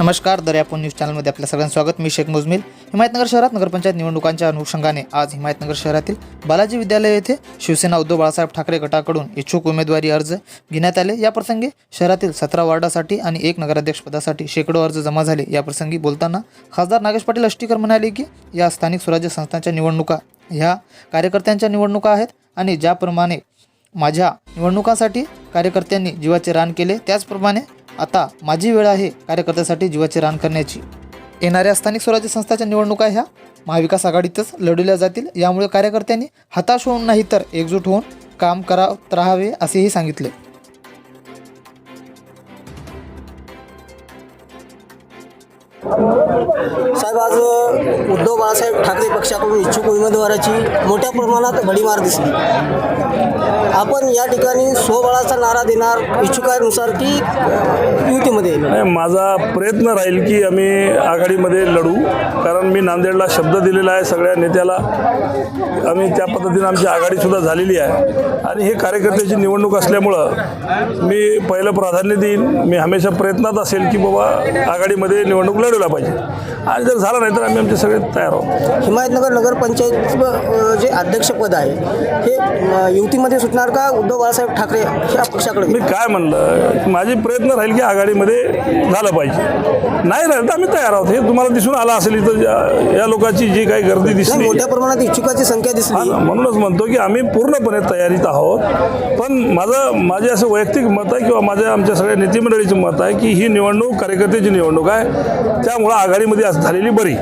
नमस्कार दर्यापूर न्यूज चॅनलमध्ये आपल्या सगळ्यांचं स्वागत. मी शेख मुजमिल. हिमायतनगर शहरात नगरपंचायत निवडणुकांच्या अनुषंगाने आज हिमायतनगर शहरातील बालाजी विद्यालय येथे शिवसेना उद्धव बाळासाहेब ठाकरे गटाकडून इच्छुक उमेदवारी अर्ज घेण्यात आले. याप्रसंगी शहरातील सतरा वॉर्डासाठी आणि एक नगराध्यक्षपदासाठी शेकडो अर्ज जमा झाले. या प्रसंगी बोलताना खासदार नागेश पाटील अष्टीकर म्हणाले की या स्थानिक स्वराज्य संस्थांच्या निवडणुका ह्या कार्यकर्त्यांच्या निवडणुका आहेत आणि ज्याप्रमाणे माझ्या निवडणुकांसाठी कार्यकर्त्यांनी जीवाचे रान केले त्याचप्रमाणे आता माझी वेळ आहे कार्यकर्त्यासाठी जीवाचे रान करण्याची. येणाऱ्या स्थानिक स्वराज्य संस्थाच्या निवडणुका ह्या महाविकास आघाडीतच लढवल्या जातील यामुळे कार्यकर्त्यांनी हताश होऊन नाही तर एकजूट होऊन काम करत राहावे असेही सांगितले. साहेब आज उद्धव बाळासाहेब ठाकरे पक्षाकडून इच्छुक उमेदवाराची मोठ्या प्रमाणात भडीमार दिसली. आपण या ठिकाणी स्वबळाचा नारा देणार इच्छुकानुसार की युतीमध्ये नाही माझा प्रयत्न राहील की आम्ही आघाडीमध्ये लढू. कारण मी नांदेडला शब्द दिलेला आहे सगळ्या नेत्याला. आम्ही त्या पद्धतीनं आमची आघाडीसुद्धा झालेली आहे. आणि हे कार्यकर्त्याची निवडणूक असल्यामुळं मी पहिलं प्राधान्य देईन. मी हमेशा प्रयत्नात असेल की बाबा आघाडीमध्ये निवडणूक लढवला पाहिजे. आणि जर झालं नाही तर आम्ही आमचे सगळे तयार आहोत. हिमायतनगर नगरपंचायत जे अध्यक्षपद आहे हे युतीमध्ये सुटणार का उद्धव बाळासाहेब ठाकरे या पक्षाकडे? मी काय म्हणलं माझे प्रयत्न राहील की आघाडीमध्ये झालं पाहिजे. नाही राहिलं तर आम्ही तयार आहोत. हे तुम्हाला दिसून आलं असेल इथं या- लोकांची जी काही गर्दी दिसली. मोठ्या प्रमाणात इच्छुकाची संख्या दिसली. म्हणूनच म्हणतो की आम्ही पूर्णपणे तयारीत आहोत. पण माझं माझे असं वैयक्तिक मत आहे किंवा माझ्या आमच्या सगळ्या नेतेमंडळीचं मत आहे की ही निवडणूक कार्यकर्त्याची निवडणूक आहे. त्यामुळं आघाडीमध्ये झालेली बरी.